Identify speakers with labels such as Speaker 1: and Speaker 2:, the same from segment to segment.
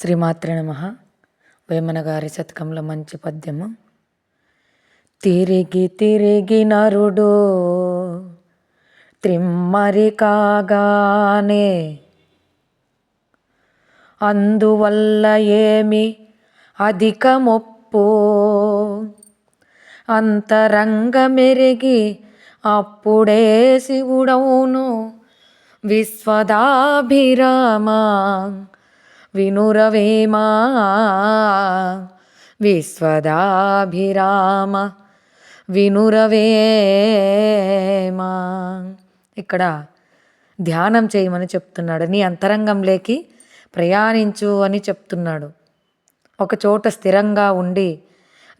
Speaker 1: శ్రీమాత్రే నమ. వేమన గారి శతకంలో మంచి పద్యము. తిరిగి తిరిగి నరుడు త్రిమ్మరి కాగానే అందువల్ల ఏమి అధిక అంతరంగం మెరిగి అప్పుడే శివుడవును విశ్వదాభిరామా వినురవేమా విశ్వదాభిరామ వినురవేమా ఇక్కడ ధ్యానం చేయమని చెప్తున్నాడు. నీ అంతరంగంలోకి ప్రయాణించు అని చెప్తున్నాడు. ఒక చోట స్థిరంగా ఉండి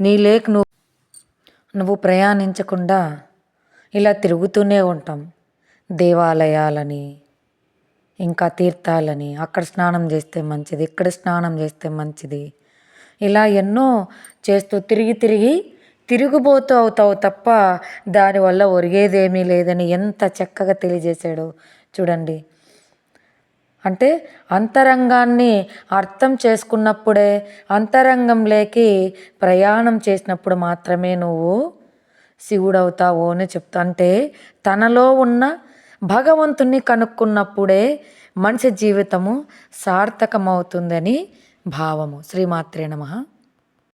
Speaker 1: నీ లేక్ నువ్వు నువ్వు ప్రయాణించకుండా ఇలా తిరుగుతూనే ఉంటాం దేవాలయాలని. ఇంకా తీర్థాలని అక్కడ స్నానం చేస్తే మంచిది ఇక్కడ స్నానం చేస్తే మంచిది. ఇలా ఎన్నో చేస్తూ తిరిగి తిరిగి తిరుగుబోతూ అవుతావు తప్ప దానివల్ల ఒరిగేదేమీ లేదని ఎంత చక్కగా తెలియజేశాడు చూడండి. అంటే అంతరంగాన్ని అర్థం చేసుకున్నప్పుడే అంతరంగంలోకి ప్రయాణం చేసినప్పుడు మాత్రమే నువ్వు శివుడవుతావు అని చెప్తా. అంటే తనలో ఉన్న భగవంతుణ్ణి కనుక్కున్నప్పుడే మనిషి జీవితము సార్థకమవుతుందని భావము. శ్రీమాత్రే నమ.